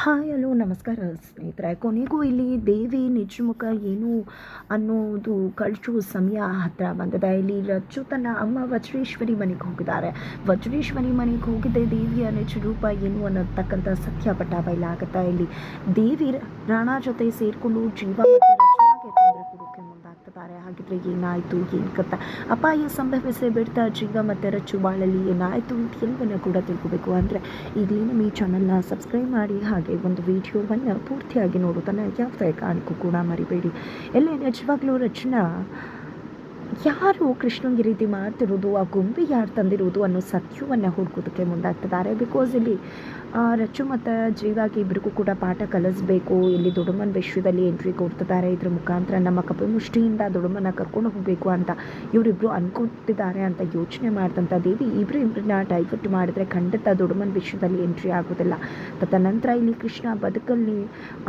Hi, hello, ನಮಸ್ಕಾರ ಸ್ನೇಹಿತರೆ. ಕೊನೆಗೂ ಇಲ್ಲಿ ದೇವಿ ನಿಜಮುಖ ಏನು ಅನ್ನೋದು ಕಳಚು ಸಮಯ ಹತ್ತಿರ ಬಂದದ. ಇಲ್ಲಿ ರಚ್ಚು ತನ್ನ ಅಮ್ಮ ವಜ್ರೇಶ್ವರಿ ಮನೆಗೆ ಹೋಗಿದ್ದಾರೆ. ವಜ್ರೇಶ್ವರಿ ಮನೆಗೆ ಹೋಗಿದ್ದೆ, ದೇವಿಯ ನಿಜ ರೂಪ ಏನು ಅನ್ನತಕ್ಕಂಥ ಸತ್ಯ ಪಟ್ಟ ಬಯಲಾಗುತ್ತೆ. ಇಲ್ಲಿ ದೇವಿ ರಾಣ ಜೊತೆ ಸೇರಿಕೊಂಡು ಜೀವ ಹಾಗಿದ್ರೆ ಏನಾಯಿತು, ಏನು ಕತ್ತ ಅಪಾಯ ಸಂಭವಿಸಿ ಬಿಡ್ತಾ ಜೀವ ಮತ್ತು ರಚ್ಚು ಬಾಳಲ್ಲಿ ಏನಾಯಿತು ಅಂತ ಎಲ್ಲವನ್ನ ಕೂಡ ತಿಳ್ಕೊಬೇಕು. ಅಂದರೆ ಈಗಲೇ ನಮ್ಮ ಈ ಚಾನಲ್ನ ಸಬ್ಸ್ಕ್ರೈಬ್ ಮಾಡಿ, ಹಾಗೆ ಒಂದು ವಿಡಿಯೋವನ್ನು ಪೂರ್ತಿಯಾಗಿ ನೋಡೋದನ್ನು ಯಾವುದೇ ಕಾರಣಕ್ಕೂ ಕೂಡ ಮರಿಬೇಡಿ. ಎಲ್ಲೇ ನಿಜವಾಗ್ಲೂ ರಚನಾ ಯಾರು ಕೃಷ್ಣಂಗೆ ಈ ರೀತಿ ಮಾಡ್ತಿರೋದು? ಆ ಗೊಂಬೆ ಯಾರು ತಂದಿರೋದು ಅನ್ನೋ ಸತ್ಯವನ್ನು ಹುಡುಕೋದಕ್ಕೆ ಮುಂದಾಗ್ತಿದ್ದಾರೆ. ಬಿಕಾಸ್ ಇಲ್ಲಿ ರಚು ರಚ್ಚು ಮತ್ತು ಜೀವಾಗಿ ಇಬ್ಬರಿಗೂ ಕೂಡ ಪಾಠ ಕಲಿಸ್ಬೇಕು. ಇಲ್ಲಿ ದೊಡ್ಡಮ್ಮನ ವಿಶ್ವದಲ್ಲಿ ಎಂಟ್ರಿ ಕೊಡ್ತಿದ್ದಾರೆ. ಇದ್ರ ಮುಖಾಂತರ ನಮ್ಮ ಕಪಿ ಮುಷ್ಟಿಯಿಂದ ಕರ್ಕೊಂಡು ಹೋಗಬೇಕು ಅಂತ ಇವರಿಬ್ಬರು ಅನ್ಕೊತಿದ್ದಾರೆ ಅಂತ ಯೋಚನೆ ಮಾಡಿದಂಥ ದೇವಿ. ಇಬ್ಬರು ಇಬ್ಬರನ್ನ ಡೈವರ್ಟ್ ಮಾಡಿದ್ರೆ ಖಂಡಿತ ದೊಡ್ಡಮ್ಮನ ವಿಶ್ವದಲ್ಲಿ ಎಂಟ್ರಿ ಆಗೋದಿಲ್ಲ. ತದನಂತರ ಇಲ್ಲಿ ಕೃಷ್ಣ ಬದುಕಲ್ಲಿ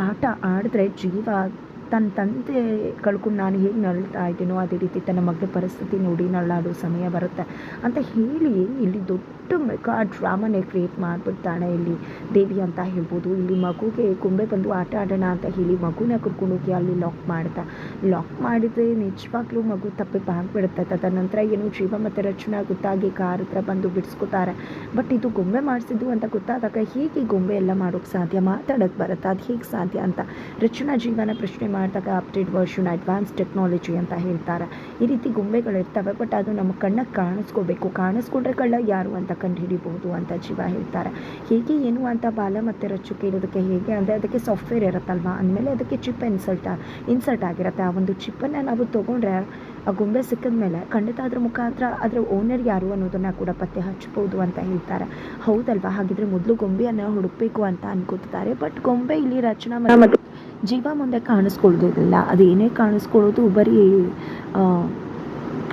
ಆಟ ಆಡಿದ್ರೆ ಜೀವ ತನ್ನ ತಂದೆ ಕಳ್ಕೊಂಡು ನಾನು ಹೇಗೆ ನರಳ್ತಾ ಇದ್ದೀನೋ ಅದೇ ರೀತಿ ತನ್ನ ಮಗ್ನ ಪರಿಸ್ಥಿತಿ ನೋಡಿ ನರಳಾಡೋ ಸಮಯ ಬರುತ್ತೆ ಅಂತ ಹೇಳಿ ಇಲ್ಲಿ ದೊಡ್ಡ ಮೆಗಾ ಡ್ರಾಮನೇ ಕ್ರಿಯೇಟ್ ಮಾಡಿಬಿಡ್ತಾಳೆ ಇಲ್ಲಿ ದೇವಿ ಅಂತ ಹೇಳ್ಬೋದು. ಇಲ್ಲಿ ಮಗುಗೆ ಗೊಂಬೆ ಬಂದು ಆಟ ಆಡೋಣ ಅಂತ ಹೇಳಿ ಮಗುನ ಕರ್ಕೊಂಡೋಗಿ ಅಲ್ಲಿ ಲಾಕ್ ಮಾಡ್ತಾ ಲಾಕ್ ಮಾಡಿದರೆ ನಿಜವಾಗ್ಲೂ ಮಗು ತಪ್ಪಿಗೆ ತದನಂತರ ಏನು ಜೀವ ಮತ್ತು ರಚನಾ ಗೊತ್ತಾಗಿ ಕಾರ್ ಹತ್ರ ಬಂದು ಬಿಡಿಸ್ಕೊತಾರೆ. ಬಟ್ ಇದು ಗೊಂಬೆ ಮಾಡಿಸಿದ್ದು ಅಂತ ಗೊತ್ತಾದಾಗ ಹೇಗೆ ಗೊಂಬೆ ಎಲ್ಲ ಮಾಡೋಕ್ಕೆ ಸಾಧ್ಯ? ಮಾತಾಡೋಕ್ಕೆ ಬರುತ್ತೆ? ಅದು ಹೇಗೆ ಸಾಧ್ಯ ಅಂತ ರಚನಾ ಜೀವನ ಪ್ರಶ್ನೆ ಮಾಡಿದಾಗ ಅಪ್ಡೇಟ್ ವರ್ಷನ್ ಅಡ್ವಾನ್ಸ್ ಟೆಕ್ನಾಲಜಿ ಅಂತ ಹೇಳ್ತಾರೆ. ಈ ರೀತಿ ಗೊಂಬೆಗಳಿರ್ತವೆ ಬಟ್ ಅದು ನಮ್ಮ ಕಣ್ಣಕ್ಕೆ ಕಾಣಿಸ್ಕೋಬೇಕು. ಕಾಣಿಸ್ಕೊಂಡ್ರೆ ಕಳ್ಳ ಯಾರು ಅಂತ ಕಂಡು ಹಿಡಿಬಹುದು ಅಂತ ಜೀವ ಹೇಳ್ತಾರೆ. ಹೇಗೆ ಏನು ಅಂತ ಬಾಲ ಮತ್ತು ರಚ್ಚು ಕೇಳೋದಕ್ಕೆ ಹೇಗೆ ಅಂದರೆ ಅದಕ್ಕೆ ಸಾಫ್ಟ್ವೇರ್ ಇರುತ್ತಲ್ವ? ಅಂದಮೇಲೆ ಅದಕ್ಕೆ ಚಿಪ್ ಇನ್ಸಲ್ಟ್ ಇನ್ಸರ್ಟ್ ಆಗಿರುತ್ತೆ. ಆ ಒಂದು ಚಿಪ್ಪನ್ನು ನಾವು ತೊಗೊಂಡ್ರೆ ಆ ಗೊಂಬೆ ಸಿಕ್ಕಿದ ಮೇಲೆ ಖಂಡಿತ ಅದ್ರ ಮುಖಾಂತರ ಅದರ ಓನರ್ ಯಾರು ಅನ್ನೋದನ್ನು ಕೂಡ ಪತ್ತೆ ಹಚ್ಚಬಹುದು ಅಂತ ಹೇಳ್ತಾರೆ. ಹೌದಲ್ವಾ? ಹಾಗಿದ್ರೆ ಮೊದಲು ಗೊಂಬೆಯನ್ನು ಹುಡುಕಬೇಕು ಅಂತ ಅನ್ಕೋತಾರೆ. ಬಟ್ ಗೊಂಬೆ ಇಲ್ಲಿ ರಚನಾ ಮತ್ತು ಜೀವ ಮುಂದೆ ಕಾಣಿಸ್ಕೊಳ್ಳೋದಿಲ್ಲ. ಏನೇ ಕಾಣಿಸ್ಕೊಳ್ಳೋದು, ಬರೀ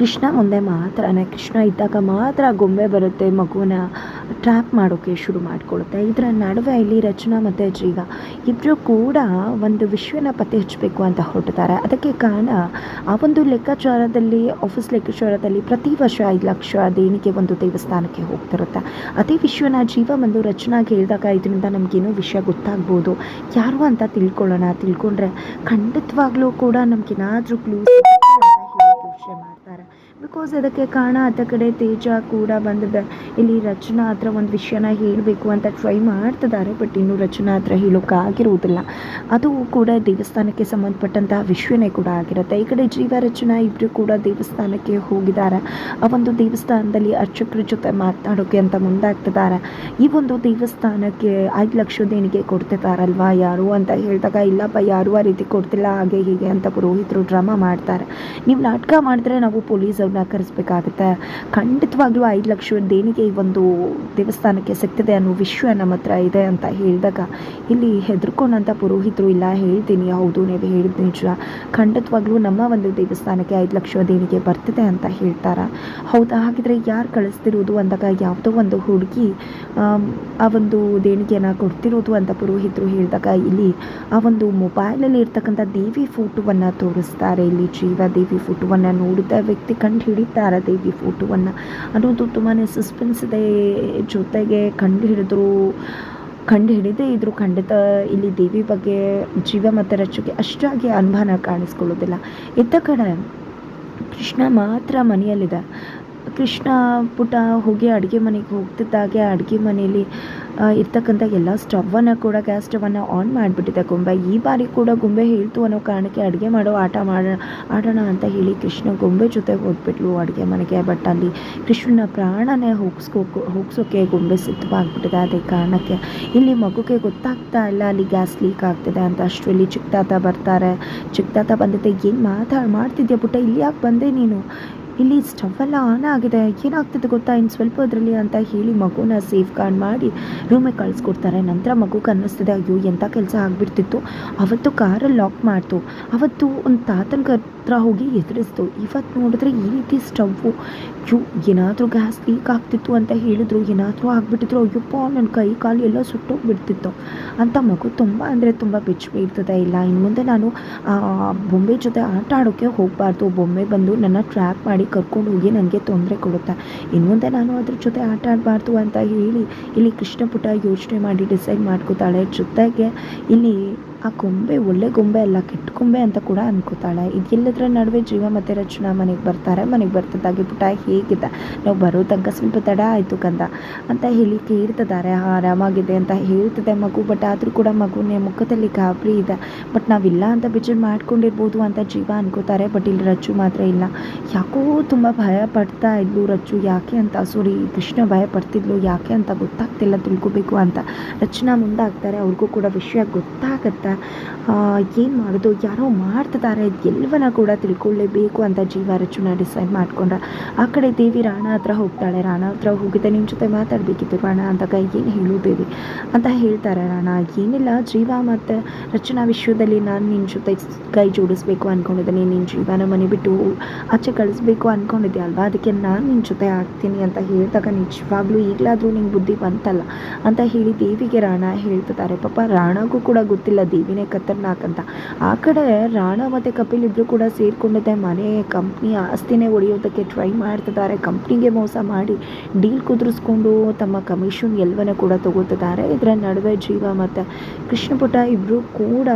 ಕೃಷ್ಣ ಮುಂದೆ ಮಾತ್ರ ಕೃಷ್ಣ ಇದ್ದಾಗ ಮಾತ್ರ ಗೊಂಬೆ ಬರುತ್ತೆ, ಮಗುವನ್ನ ಟ್ರ್ಯಾಪ್ ಮಾಡೋಕ್ಕೆ ಶುರು ಮಾಡಿಕೊಳ್ಳುತ್ತೆ ಇದರ ನಡುವೆ ಇಲ್ಲಿ ರಚನಾ ಮತ್ತು ಜೀವ ಇಬ್ಬರು ಕೂಡ ಒಂದು ವಿಶ್ವನ ಪತ್ತೆ ಹಚ್ಚಬೇಕು ಅಂತ ಹೊರಟಿದ್ದಾರೆ. ಅದಕ್ಕೆ ಕಾರಣ, ಆ ಒಂದು ಲೆಕ್ಕಾಚಾರದಲ್ಲಿ ಆಫೀಸ್ ಲೆಕ್ಕಾಚಾರದಲ್ಲಿ ಪ್ರತಿ ವರ್ಷ ಐದು ಲಕ್ಷ ದೇಣಿಗೆ ಒಂದು ದೇವಸ್ಥಾನಕ್ಕೆ ಹೋಗ್ತಿರುತ್ತೆ. ಅದೇ ವಿಶ್ವನ ಜೀವ ಒಂದು ರಚನಾಗೆ ಹೇಳಿದಾಗ ಇದರಿಂದ ನಮಗೇನೋ ವಿಷಯ ಗೊತ್ತಾಗ್ಬೋದು. ಯಾರು ಅಂತ ತಿಳ್ಕೊಳ್ಳೋಣ, ತಿಳ್ಕೊಂಡ್ರೆ ಖಂಡಿತವಾಗ್ಲೂ ಕೂಡ ನಮಗೇನಾದರೂ ಕ್ಲೂ ಯೋಚನೆ ಬಿಕಾಸ್ ಅದಕ್ಕೆ ಕಾರಣ ಆತ ಕಡೆ ತೇಜ ಕೂಡ ಬಂದಿದೆ. ಇಲ್ಲಿ ರಚನಾ ಹತ್ರ ಒಂದು ವಿಷಯನ ಹೇಳಬೇಕು ಅಂತ ಟ್ರೈ ಮಾಡ್ತಿದ್ದಾರೆ ಬಟ್ ಇನ್ನೂ ರಚನಾ ಹತ್ರ ಹೇಳೋಕ್ಕಾಗಿರುವುದಿಲ್ಲ ಅದು ಕೂಡ ದೇವಸ್ಥಾನಕ್ಕೆ ಸಂಬಂಧಪಟ್ಟಂತಹ ವಿಷಯನೇ ಕೂಡ ಆಗಿರುತ್ತೆ. ಈ ಕಡೆ ಜೀವ ರಚನಾ ಇಬ್ಬರು ಕೂಡ ದೇವಸ್ಥಾನಕ್ಕೆ ಹೋಗಿದ್ದಾರೆ. ಆ ಒಂದು ದೇವಸ್ಥಾನದಲ್ಲಿ ಅರ್ಚಕರ ಜೊತೆ ಮಾತನಾಡೋಕೆ ಅಂತ ಮುಂದಾಗ್ತಿದ್ದಾರೆ. ಈ ಒಂದು ದೇವಸ್ಥಾನಕ್ಕೆ ಐದು ಲಕ್ಷ ದೇಣಿಗೆ ಕೊಡ್ತಿದ್ದಾರಲ್ವಾ ಯಾರು ಅಂತ ಹೇಳಿದಾಗ, ಇಲ್ಲಪ್ಪ, ಯಾರು ಆ ರೀತಿ ಕೊಡ್ತಿಲ್ಲ, ಹಾಗೆ ಹೀಗೆ ಅಂತ ಪುರೋಹಿತರು ಡ್ರಾಮಾ ಮಾಡ್ತಾರೆ. ನೀವು ನಾಟಕ ಮಾಡಿದ್ರೆ ನಾವು ಪೊಲೀಸವ್ರನ್ನ ಕರೆಸ್ಬೇಕಾಗುತ್ತೆ ಖಂಡಿತವಾಗ್ಲೂ ಐದು ಲಕ್ಷ ದೇಣಿಗೆ ಈ ಒಂದು ದೇವಸ್ಥಾನಕ್ಕೆ ಸಿಗ್ತದೆ ಅನ್ನೋ ವಿಶ್ವ ನಮ್ಮ ಹತ್ರ ಇದೆ ಅಂತ ಹೇಳಿದಾಗ ಇಲ್ಲಿ ಹೆದರ್ಕೊಂಡಂಥ ಪುರೋಹಿತರು ಇಲ್ಲ, ಹೇಳ್ತೀನಿ, ಹೌದು, ನೀವು ಹೇಳಿದ ನಿಜ. ಖಂಡಿತವಾಗ್ಲೂ ನಮ್ಮ ಒಂದು ದೇವಸ್ಥಾನಕ್ಕೆ ಐದು ಲಕ್ಷ ದೇಣಿಗೆ ಬರ್ತದೆ ಅಂತ ಹೇಳ್ತಾರೆ. ಹೌದಾ? ಹಾಗಿದ್ರೆ ಯಾರು ಕಳಿಸ್ತಿರೋದು ಅಂದಾಗ ಯಾವುದೋ ಒಂದು ಹುಡುಗಿ ಆ ಒಂದು ದೇಣಿಗೆಯನ್ನು ಕೊಡ್ತಿರೋದು ಅಂತ ಪುರೋಹಿತರು ಹೇಳಿದಾಗ ಇಲ್ಲಿ ಆ ಒಂದು ಮೊಬೈಲಲ್ಲಿ ಇರ್ತಕ್ಕಂಥ ದೇವಿ ಫೋಟೋವನ್ನು ತೋರಿಸ್ತಾರೆ. ಇಲ್ಲಿ ಜೀವ ದೇವಿ ಫೋಟೋವನ್ನು ನೋಡಿದ ವ್ಯಕ್ತಿ ಕಂಡು ಹಿಡಿತಾರೆ ದೇವಿ ಫೋಟೋವನ್ನು. ಅನ್ನೋದು ತುಂಬಾ ಸಸ್ಪೆನ್ಸ್ ಇದೆ, ಜೊತೆಗೆ ಕಂಡು ಹಿಡಿದ್ರು, ಕಂಡು ಹಿಡಿದೇ ಇದ್ದರೂ ಖಂಡಿತ ಇಲ್ಲಿ ದೇವಿ ಬಗ್ಗೆ, ಜೀವ ಮತ್ತು ರಚುಗೆ ಅಷ್ಟಾಗಿ ಅನುಮಾನ ಕಾಣಿಸ್ಕೊಳ್ಳೋದಿಲ್ಲ. ಇದ್ದ ಕಡೆ ಕೃಷ್ಣ ಮಾತ್ರ ಮನೆಯಲ್ಲಿದೆ ಕೃಷ್ಣ ಪುಟ ಹೋಗಿ ಅಡುಗೆ ಮನೆಗೆ ಹೋಗ್ತಿದ್ದಾಗೆ ಅಡುಗೆ ಮನೆಯಲ್ಲಿ ಇರ್ತಕ್ಕಂಥ ಎಲ್ಲ ಸ್ಟವನ್ನು ಕೂಡ, ಗ್ಯಾಸ್ ಸ್ಟವನ್ನು ಆನ್ ಮಾಡಿಬಿಟ್ಟಿದೆ ಗೊಂಬೆ. ಈ ಬಾರಿ ಕೂಡ ಗೊಂಬೆ ಹೇಳ್ತು ಅನ್ನೋ ಕಾರಣಕ್ಕೆ ಅಡುಗೆ ಮಾಡೋ ಆಟ ಮಾಡೋಣ ಆಡೋಣ ಅಂತ ಹೇಳಿ ಕೃಷ್ಣ ಗೊಂಬೆ ಜೊತೆ ಹೋಗ್ಬಿಟ್ಲು ಅಡುಗೆ ಮನೆಗೆ. ಬಟ್ ಅಲ್ಲಿ ಕೃಷ್ಣನ ಪ್ರಾಣನೇ ಹೋಗಿಸ್ಕೋ, ಹೋಗ್ಸೋಕೆ ಗೊಂಬೆ ಸಿದ್ಧವಾಗ್ಬಿಟ್ಟಿದೆ. ಅದೇ ಕಾರಣಕ್ಕೆ ಇಲ್ಲಿ ಮಗುಗೆ ಗೊತ್ತಾಗ್ತಾ ಇಲ್ಲ, ಅಲ್ಲಿ ಗ್ಯಾಸ್ ಲೀಕ್ ಆಗ್ತಿದೆ ಅಂತ. ಅಷ್ಟರಲ್ಲಿ ಚಿಕ್ಕ ತಾತ ಬರ್ತಾರೆ. ಚಿಕ್ಕ ತಾತ ಬಂದಿದ್ದೆ, ಏನು ಮಾತಾಡ್ ಮಾಡ್ತಿದ್ಯಾ ಪುಟ್ಟ? ಇಲ್ಲಿ ಯಾಕೆ ಬಂದೆ ನೀನು? ಇಲ್ಲಿ ಸ್ಟವ್ ಎಲ್ಲ ಆನ್ ಆಗಿದೆ. ಏನಾಗ್ತಿದೆ ಗೊತ್ತಾ? ಇನ್ನು ಸ್ವಲ್ಪ ಅದರಲ್ಲಿ ಅಂತ ಹೇಳಿ ಮಗುನ ಸೇಫ್ ಗಾರ್ಡ್ ಮಾಡಿ ರೂಮಿಗೆ ಕಳಿಸ್ಕೊಡ್ತಾರೆ. ನಂತರ ಮಗುಗೆ ಅನ್ನಿಸ್ತಿದೆ ಅಯ್ಯೋ, ಎಂಥ ಕೆಲಸ ಆಗಿಬಿಡ್ತಿತ್ತು. ಅವತ್ತು ಕಾರಲ್ಲಿ ಲಾಕ್ ಮಾಡ್ತು. ಅವತ್ತು ಒಂದು ತಾತನ ಹತ್ರ ಹೋಗಿ ಎದುರಿಸ್ತು. ಇವತ್ತು ನೋಡಿದ್ರೆ ಈ ರೀತಿ ಸ್ಟವ್ವು, ಅಯ್ಯೋ, ಏನಾದರೂ ಗ್ಯಾಸ್ ಲೀಕ್ ಆಗ್ತಿತ್ತು ಅಂತ ಹೇಳಿದ್ರು, ಏನಾದರೂ ಆಗಿಬಿಟ್ಟಿದ್ರು ಅಯ್ಯಪ್ಪ ನನ್ನ ಕೈ, ಕಾಲು ಎಲ್ಲ ಸುಟ್ಟೋಗ್ಬಿಡ್ತಿತ್ತು. ಅಂತ ಮಗು ತುಂಬ ಅಂದರೆ ತುಂಬ ಬೆಚ್ಚಬಿಡ್ತದೆ ಇಲ್ಲ, ಇನ್ನು ಮುಂದೆ ನಾನು ಬೊಂಬೆ ಜೊತೆ ಆಟ ಆಡೋಕ್ಕೆ ಹೋಗಬಾರ್ದು. ಬೊಂಬೆ ಬಂದು ನನ್ನ ಟ್ರ್ಯಾಪ್ ಮಾಡಿ ಕರ್ಕೊಂಡು ಹೋಗಿ ನನಗೆ ತೊಂದರೆ ಕೊಡುತ್ತಾ? ಇನ್ನು ಮುಂದೆ ನಾನು ಅದ್ರ ಜೊತೆ ಆಟ ಆಡಬಾರ್ದು ಅಂತ ಹೇಳಿ ಇಲ್ಲಿ ಕೃಷ್ಣ ಪುಟ ಯೋಚನೆ ಮಾಡಿ ಡಿಸೈಡ್ ಮಾಡ್ಕೋತಾಳೆ. ಜೊತೆಗೆ ಇಲ್ಲಿ ಆ ಗೊಂಬೆ ಒಳ್ಳೆ ಗೊಂಬೆ ಅಲ್ಲ ಕೆಟ್ಟ ಗೊಂಬೆ ಅಂತ ಕೂಡ ಅನ್ಕೋತಾಳೆ. ಇದೆಲ್ಲದರ ನಡುವೆ ಜೀವ ಮತ್ತೆ ರಚನಾ ಮನೆಗೆ ಬರ್ತಾರೆ. ಮನೆಗೆ ಬರ್ತದಾಗಿ ಪುಟ ಹೇಗಿದೆ? ನಾವು ಬರೋ ತನಕ ಸ್ವಲ್ಪ ತಡ ಆಯಿತು ಕಂದ ಅಂತ ಹೇಳಿ ಕೇಳ್ತಿದ್ದಾರೆ. "ಹಾ, ಆರಾಮಾಗಿದೆ ಅಂತ ಹೇಳ್ತದೆ ಮಗು ಬಟ್ ಆದರೂ ಕೂಡ ಮಗುನೇ ಮುಖದಲ್ಲಿ ಗಾಬರಿ ಇದೆ. ಬಟ್ ನಾವಿಲ್ಲ ಅಂತ ಬೇಜಾರು ಮಾಡ್ಕೊಂಡಿರ್ಬೋದು ಅಂತ ಜೀವ ಅನ್ಕೋತಾರೆ. ಬಟ್ ಇಲ್ಲಿ ರಚ್ಚು ಮಾತ್ರ ಇಲ್ಲ. ಯಾಕೋ ತುಂಬ ಭಯ ಪಡ್ತಾ ಇದ್ಲು ರಚ್ಚು ಯಾಕೆ ಅಂತ? ಸೋರಿ ಕೃಷ್ಣ ಭಯ ಪಡ್ತಿದ್ಲು. ಯಾಕೆ ಅಂತ ಗೊತ್ತಾಗ್ತಿಲ್ಲ ತಿಳ್ಕೊಬೇಕು ಅಂತ. ರಚನಾ ಮುಂದಾಗ್ತಾರೆ. ಅವ್ರಿಗೂ ಕೂಡ ವಿಷಯ ಗೊತ್ತಾಗತ್ತೆ. ಏನು ಮಾಡೋದು? ಯಾರೋ ಮಾಡ್ತಿದ್ದಾರೆ ಎಲ್ಲವನ್ನ ಕೂಡ ತಿಳ್ಕೊಳ್ಳೇಬೇಕು ಅಂತ ಜೀವ ರಚನಾ ಡಿಸೈಡ್ ಮಾಡ್ಕೊಂಡ್ರೆ. ಆ ಕಡೆ ದೇವಿ ರಾಣ ಹತ್ರ ಹೋಗ್ತಾಳೆ. ರಾಣ ಹತ್ರ ಹೋಗಿದ್ದೆ ನಿಮ್ಮ ಜೊತೆ ಮಾತಾಡಬೇಕಿತ್ತು ರಾಣ ಅಂದಾಗ ಏನು ಹೇಳು ದೇವಿ ಅಂತ ಹೇಳ್ತಾರೆ ರಾಣ. ಏನಿಲ್ಲ, ಜೀವ ಮತ್ತು ರಚನಾ ವಿಷಯದಲ್ಲಿ ನಾನು ನಿನ್ನ ಜೊತೆ ಕೈ ಜೋಡಿಸ್ಬೇಕು ಅಂದ್ಕೊಂಡಿದ್ದೀನಿ ನಿನ್ನ ಜೀವನ ಮನೆ ಬಿಟ್ಟು ಆಚೆ ಕಳಿಸ್ಬೇಕು ಅಂದ್ಕೊಂಡಿದ್ದೆ ಅಲ್ವಾ? ಅದಕ್ಕೆ ನಾನು ನಿನ್ನ ಜೊತೆ ಆಗ್ತೀನಿ ಅಂತ ಹೇಳಿದಾಗ ನಿಜವಾಗ್ಲೂ ಈಗಲಾದರೂ ನಿಂಗೆ ಬುದ್ಧಿ ಬಂತಲ್ಲ? ಅಂತ ಹೇಳಿ ದೇವಿಗೆ ರಾಣ ಹೇಳ್ತಿದ್ದಾರೆ. ಪಾಪ ರಾಣಗೂ ಕೂಡ ಗೊತ್ತಿಲ್ಲ ದೇವಿನೇ ಖತರ್ನಾಕ್ ಅಂತ. ಆ ಕಡೆ ರಾಣ ಮತ್ತು ಕಪಿಲ್ ಇಬ್ಬರು ಕೂಡ ಸೇರಿಕೊಂಡಿದ್ದೆ ಮನೆ ಕಂಪ್ನಿ ಆಸ್ತಿನೇ ಒಡೆಯೋದಕ್ಕೆ ಟ್ರೈ ಮಾಡ್ತಿದ್ದಾರೆ. ಕಂಪ್ನಿಗೆ ಮೋಸ ಮಾಡಿ ಡೀಲ್ ಕುದುರಿಸ್ಕೊಂಡು ತಮ್ಮ ಕಮಿಷನ್ ಎಲ್ಲವನ್ನ ಕೂಡ ತಗೋತಿದ್ದಾರೆ. ಇದರ ನಡುವೆ ಜೀವ ಮತ್ತು ಕೃಷ್ಣಪುಟ ಇಬ್ಬರು ಕೂಡ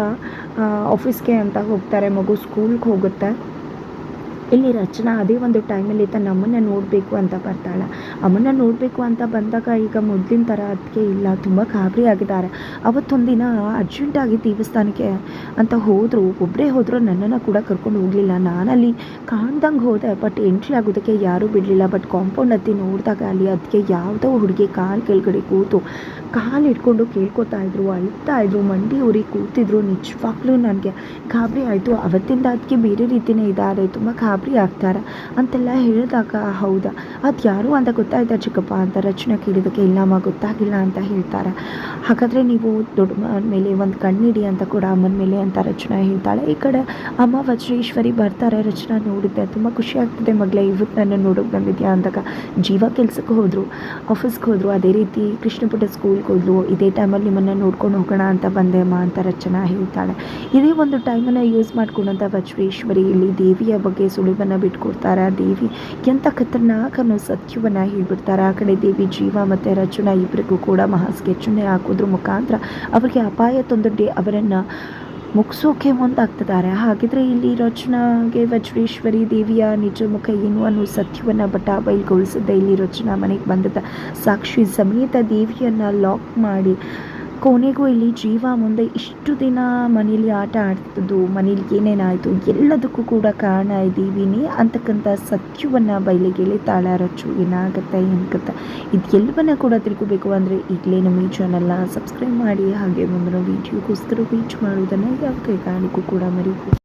ಆಫೀಸ್ಗೆ ಅಂತ ಹೋಗ್ತಾರೆ. ಮಗು ಸ್ಕೂಲ್ಗೆ ಹೋಗುತ್ತೆ. ಇಲ್ಲಿ ರಚನಾ ಅದೇ ಒಂದು ಟೈಮಲ್ಲಿ ತನ್ನ ಅಮ್ಮನ ನೋಡಬೇಕು ಅಂತ ಬರ್ತಾಳೆ. ಅಮ್ಮನ ನೋಡಬೇಕು ಅಂತ ಬಂದಾಗ ಈಗ ಮೊದಲಿನ ಥರ ಅದಕ್ಕೆ ಇಲ್ಲ, ತುಂಬ ಗಾಬರಿ ಆಗಿದ್ದಾರೆ. ಅವತ್ತೊಂದಿನ ಅರ್ಜೆಂಟಾಗಿ ದೇವಸ್ಥಾನಕ್ಕೆ ಅಂತ ಹೋದರು. ಒಬ್ಬರೇ ಹೋದರೂ, ನನ್ನನ್ನು ಕೂಡ ಕರ್ಕೊಂಡು ಹೋಗಲಿಲ್ಲ. ನಾನಲ್ಲಿ ಕಾಣ್ದಂಗೆ ಹೋದೆ ಬಟ್ ಎಂಟ್ರಿ ಆಗೋದಕ್ಕೆ ಯಾರೂ ಬಿಡಲಿಲ್ಲ. ಬಟ್ ಕಾಂಪೌಂಡ್ ಹತ್ತಿ ನೋಡಿದಾಗ ಅಲ್ಲಿ ಅದಕ್ಕೆ ಯಾವುದೋ ಹುಡುಗಿ ಕಾಲು ಕೆಳಗಡೆ ಕೂತು ಕಾಲು ಇಟ್ಕೊಂಡು ಕೇಳ್ಕೊತಾ ಇದ್ರು, ಅಳ್ತಾ ಇದ್ರು, ಮಂಡಿ ಉರಿ ಕೂತಿದ್ರು. ನಿಜವಾಗ್ಲೂ ನನಗೆ ಗಾಬರಿ ಆಯಿತು. ಅವತ್ತಿಂದ ಅದಕ್ಕೆ ಬೇರೆ ರೀತಿಯೇ ಇದ್ದಾರೆ. ತುಂಬ ಗಾಬರಿ ಆಗ್ತಾರೆ ಅಂತೆಲ್ಲ ಹೇಳಿದಾಗ, ಹೌದಾ? ಅದು ಯಾರು ಅಂತ ಗೊತ್ತಾಯ್ತಾ ಚಿಕ್ಕಪ್ಪ ಅಂತ ರಚನೆ ಕೇಳಿದಕ್ಕೆ ಇಲ್ಲಮ್ಮ ಗೊತ್ತಾಗಿಲ್ಲ ಅಂತ ಹೇಳ್ತಾರೆ. ಹಾಗಾದರೆ ನೀವು ದೊಡ್ಡ ಮೇಲೆ ಒಂದು ಕಣ್ಣಿಡಿ ಅಂತ ಕೂಡ ಅಮ್ಮನ ಮೇಲೆ ಅಂತ ರಚನಾ ಹೇಳ್ತಾಳೆ. ಈ ಕಡೆ ಅಮ್ಮ ವಜ್ರೇಶ್ವರಿ ಬರ್ತಾರೆ ರಚನಾ ನೋಡಿದ್ದೆ ತುಂಬ ಖುಷಿ ಆಗ್ತಿದೆ ಮಗಳೇ ಇವತ್ತು ನನ್ನ ನೋಡೋಕೆ ಬಂದಿದ್ಯಾ ಅಂದಾಗ. ಜೀವ ಕೆಲಸಕ್ಕೆ ಹೋದರು ಆಫೀಸ್ಗೆ ಹೋದರು, ಅದೇ ರೀತಿ ಕೃಷ್ಣಪುಟ ಸ್ಕೂಲ್ಗೆ ಹೋದ್ಲು ಇದೇ ಟೈಮಲ್ಲಿ ನಿಮ್ಮನ್ನು ನೋಡ್ಕೊಂಡು ಹೋಗೋಣ ಅಂತ ಬಂದೆ ಅಮ್ಮ ಅಂತ ರಚನಾ ಹೇಳ್ತಾಳೆ. ಇದೇ ಒಂದು ಟೈಮನ್ನು ಯೂಸ್ ಮಾಡ್ಕೊಂಡಂಥ ವಜ್ರೇಶ್ವರಿ ಇಲ್ಲಿ ದೇವಿಯ ಬಗ್ಗೆ ಸುಳಿವನ್ನು ಬಿಟ್ಕೊಡ್ತಾರೆ ದೇವಿ. ಎಂಥ ಖತರ್ನಾಕ್ ಅನ್ನೋ ಸತ್ಯವನ್ನು ಹೇಳ್ಬಿಡ್ತಾರೆ. ಆ ಕಡೆ ದೇವಿ ಜೀವ ಮತ್ತು ರಚನಾ ಇಬ್ಬರಿಗೂ ಕೂಡ ಮಹಾ ಸ್ಕೆಚ್ಚನ್ನೇ ಹಾಕೋದ್ರ ಮುಖಾಂತರ ಅವರಿಗೆ ಅಪಾಯ ತಂದೊಡ್ಡಿ ಅವರನ್ನು ಮುಗಿಸೋಕೆ ಮುಂದಾಗ್ತಿದ್ದಾರೆ. ಹಾಗಿದ್ರೆ ಇಲ್ಲಿ ರಚನಾಗೆ ವಜ್ರೇಶ್ವರಿ ದೇವಿಯ ನಿಜ ಮುಖ ಏನು ಅನ್ನೋ ಸತ್ಯವನ್ನು ಬಟ್ಟ ಬಯಲ್ಗೊಳಿಸಿದ್ದೆ ಇಲ್ಲಿ ರಚನಾ ಮನೆಗೆ ಬಂದಿದ್ದ ಸಾಕ್ಷಿ ಸಮೇತ ದೇವಿಯನ್ನು ಲಾಕ್ ಮಾಡಿ ಕೊನೆಗೂ ಇಲ್ಲಿ ಜೀವ ಮುಂದೆ ಇಷ್ಟು ದಿನ ಮನೇಲಿ ಆಟ ಆಡ್ತಿದ್ದು ಮನೇಲಿ ಏನೇನಾಯಿತು ಎಲ್ಲದಕ್ಕೂ ಕೂಡ ಕಾರಣ ಇದ್ದೀವಿನಿ. ಅಂತಕ್ಕಂಥ ಸತ್ಯವನ್ನು ಬಯಲಿಗೆ ತಾಳಾರಚ್ಚು ರಚ್ಚು ಏನಾಗುತ್ತೆ ಇದು ಎಲ್ಲವನ್ನ ಕೂಡ ತಿಳ್ಕೊಬೇಕು ಅಂದರೆ ಈಗಲೇ ನಮ್ಮ ಈ ಚಾನಲ್ನ ಸಬ್ಸ್ಕ್ರೈಬ್ ಮಾಡಿ, ಹಾಗೆ ಮುಂದಿನ ವೀಡಿಯೋಗೋಸ್ಕರ ರೀಚ್ ಮಾಡೋದನ್ನು ಯಾವುದೇ ಕಾರಣಕ್ಕೂ ಕೂಡ ಮರಿಬೇಕು